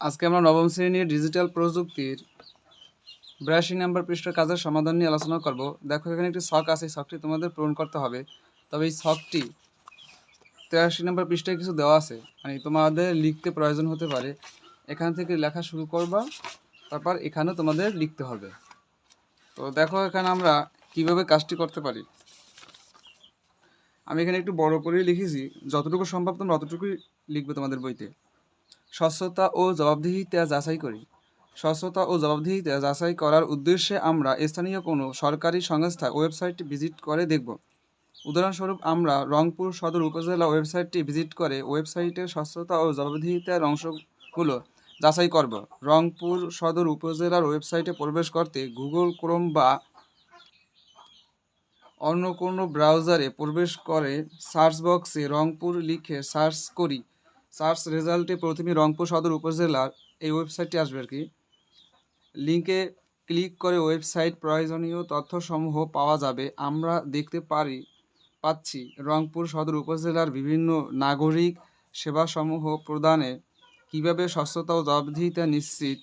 আজকে আমরা নবম শ্রেণির ডিজিটাল প্রযুক্তির বিরাশি নাম্বার পৃষ্ঠার কাজের সমাধান নিয়ে আলোচনা করব। দেখো, এখানে একটি শখ আছে শখটি তোমাদের পূরণ করতে হবে। তবে এই শখটি তেরাশি নাম্বার পৃষ্ঠায় কিছু দেওয়া আছে। মানে তোমাদের লিখতে প্রয়োজন হতে পারে। এখান থেকে লেখা শুরু করবা, তারপর এখানেও তোমাদের লিখতে হবে। তো দেখো, এখানে আমরা কীভাবে কাজটি করতে পারি। আমি এখানে একটু বড় করেই লিখেছি। যতটুকু সম্ভব তোমরা অতটুকুই লিখবে তোমাদের বইতে। স্বচ্ছতা ও জবাবদিহিতা যাচাই করি। স্বচ্ছতা ও জবাবদিহিতা যাচাই করার উদ্দেশ্যে আমরা স্থানীয় কোনো সরকারি সংস্থা ওয়েবসাইটটি ভিজিট করে দেখব। উদাহরণস্বরূপ, আমরা রংপুর সদর উপজেলা ওয়েবসাইটটি ভিজিট করে ওয়েবসাইটের স্বচ্ছতা ও জবাবদিহিতার অংশগুলো যাচাই করব। রংপুর সদর উপজেলার ওয়েবসাইটে প্রবেশ করতে গুগল ক্রোম বা অন্য কোনো ব্রাউজারে প্রবেশ করে সার্চ বক্সে রংপুর লিখে সার্চ করি। সার্চ রেজাল্টে প্রথমে রংপুর সদর উপজেলার এই ওয়েবসাইটটি আসবে আর কি। লিঙ্কে ক্লিক করে ওয়েবসাইট প্রয়োজনীয় তথ্যসমূহ পাওয়া যাবে। আমরা দেখতে পারি, পাচ্ছি রংপুর সদর উপজেলার বিভিন্ন নাগরিক সেবাসমূহ প্রদানে কীভাবে স্বচ্ছতা ও জবাবদিহিতা নিশ্চিত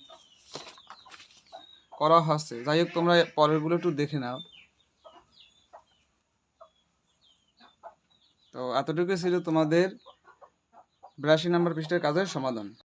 করা হচ্ছে। যাই হোক, তোমরা পরেরগুলো একটু দেখে নাও। তো এতটুকু ছিল তোমাদের বিরাশি নম্বর পৃষ্ঠের কাজের সমাধান।